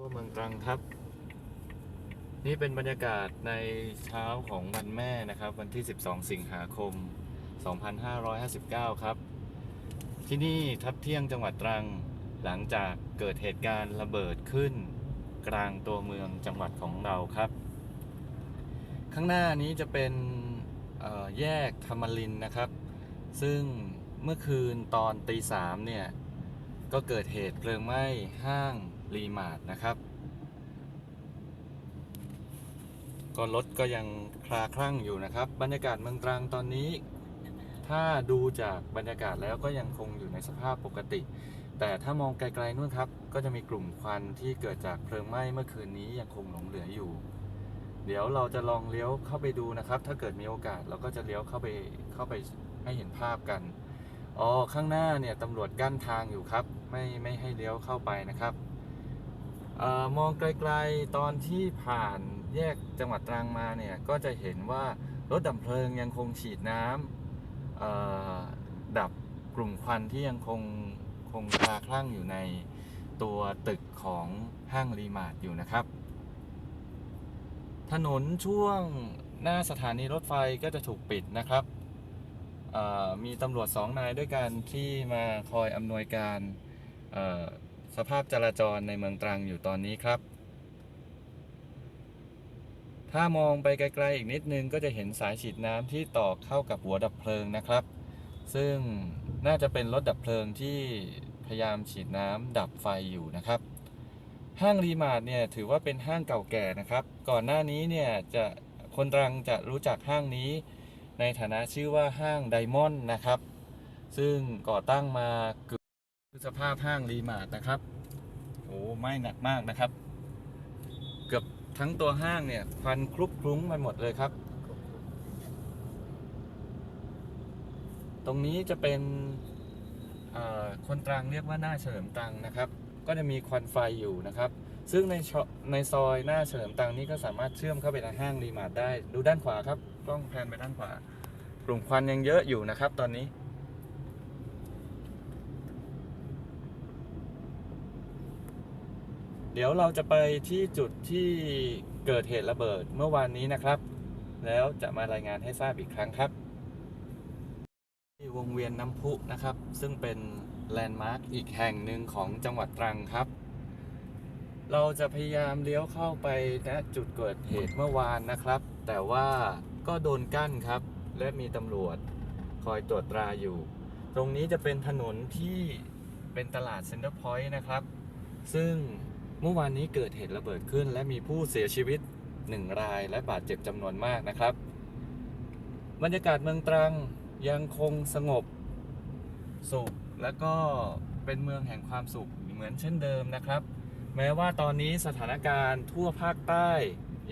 ทั่วเมืองตรังครับ นี่เป็นบรรยากาศในเช้าของวันแม่นะครับ วันที่ 12 สิงหาคม 2559 ครับ ที่นี่ทับเที่ยงจังหวัดตรัง หลังจากเกิดเหตุการณ์ระเบิดขึ้น กลางตัวเมืองจังหวัดของเราครับ ข้างหน้านี้จะเป็นเอ่อแยกธรรมรินนะครับ ซึ่งเมื่อคืนตอนตีสามเนี่ย ก็เกิดเหตุเพลิงไหม้ห้าง รีมาร์ทนะครับ ก็รถก็ยังคลาคลั่งอยู่นะครับ บรรยากาศเมืองตรังตอนนี้ ถ้าดูจากบรรยากาศแล้วก็ยังคงอยู่ในสภาพปกติ แต่ถ้ามองไกลๆนู่นครับ ก็จะมีกลุ่มควันที่เกิดจากเพลิงไหม้เมื่อคืนนี้ยังคงหลงเหลืออยู่ เดี๋ยวเราจะลองเลี้ยวเข้าไปดูนะครับ ถ้าเกิดมีโอกาสเราก็จะเลี้ยวเข้าไปเข้าไปให้เห็นภาพกันอ๋อข้างหน้าเนี่ยตำรวจกั้นทางอยู่ครับ ไม่ไม่ให้เลี้ยวเข้าไปนะครับ ออมองไกลๆตอนที่ผ่านแยกจังหวัดตรังมาเนี่ยก็จะเห็นว่ารถดับเพลิงยังคงฉีดน้ำดับกลุ่มควันที่ยังคงคงคาคลั่งอยู่ในตัวตึกของห้างรีมาร์ทอยู่นะครับ ถนนช่วงหน้าสถานีรถไฟก็จะถูกปิดนะครับ มีตำรวจสองนายด้วยกันที่มาคอยอำนวยการ สภาพจราจรในเมืองตรังอยู่ตอนนี้ครับ ถ้ามองไปไกลๆอีกนิดนึงก็จะเห็นสายฉีดน้ำที่ต่อเข้ากับหัวดับเพลิงนะครับ ซึ่งน่าจะเป็นรถดับเพลิงที่พยายามฉีดน้ำดับไฟอยู่นะครับ ห้างรีมาร์ทเนี่ยถือว่าเป็นห้างเก่าแก่นะครับ ก่อนหน้านี้เนี่ยจะคนตรังจะรู้จักห้างนี้ ในฐานะชื่อว่าห้างไดมอนด์นะครับ ซึ่งก่อตั้งมาเกือบ คือสภาพห้างรีมาร์ทนะครับ โอ้ไม่หนักมากนะครับ เกือบทั้งตัวห้างเนี่ยควันคลุกคลุ้งไปหมดเลยครับ ตรงนี้จะเป็นคนตรังเรียกว่าหน้าเฉลิมตังนะครับ ก็จะมีควันไฟอยู่นะครับ ซึ่งในชในซอยหน้าเฉลิมตังนี้ก็สามารถเชื่อมเข้าไปในห้างรีมาร์ทได้ ดูด้านขวาครับกล้องแพนไปด้านขวากลุ่มควันยังเยอะอยู่นะครับ ตอนนี้ เดี๋ยวเราจะไปที่จุดที่เกิดเหตุระเบิดเมื่อวานนี้นะครับ แล้วจะมารายงานให้ทราบอีกครั้งครับที่วงเวียนน้ำพุนะครับ ซึ่งเป็นแลนด์มาร์คอีกแห่งหนึ่งของจังหวัดตรังครับ เราจะพยายามเลี้ยวเข้าไปณจุดเกิดเหตุเมื่อวานนะครับ แต่ว่าก็โดนกั้นครับ และมีตำรวจคอยตรวจตราอยู่ ตรงนี้จะเป็นถนนที่เป็นตลาดเซ็นเตอร์พอยต์นะครับ ซึ่ง เมื่อวานนี้เกิดเหตุระเบิดขึ้น และมีผู้เสียชีวิตหนึ่งรายและบาดเจ็บจำนวนมากนะครับ บรรยากาศเมืองตรังยังคงสงบ สุขและก็เป็นเมืองแห่งความสุขเหมือนเช่นเดิมนะครับ แม้ว่าตอนนี้สถานการณ์ทั่วภาคใต้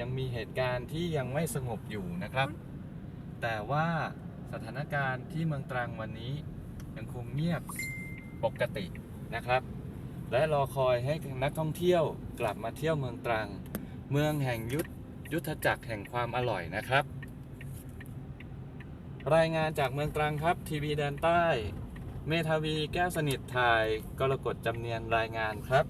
ยังมีเหตุการณ์ที่ยังไม่สงบอยู่นะครับ แต่ว่าสถานการณ์ที่เมืองตรังวันนี้ยังคงเงียบปกตินะครับ และรอคอยให้นักท่องเที่ยวกลับมาเที่ยวเมืองตรัง เมืองแห่งยุทธยุทธจักรแห่งความอร่อยนะครับ รายงานจากเมืองตรังครับทีวีแดนใต้ เมทาวีแก้วสนิทถ่ายกรกฎจำเนียนรายงานครับ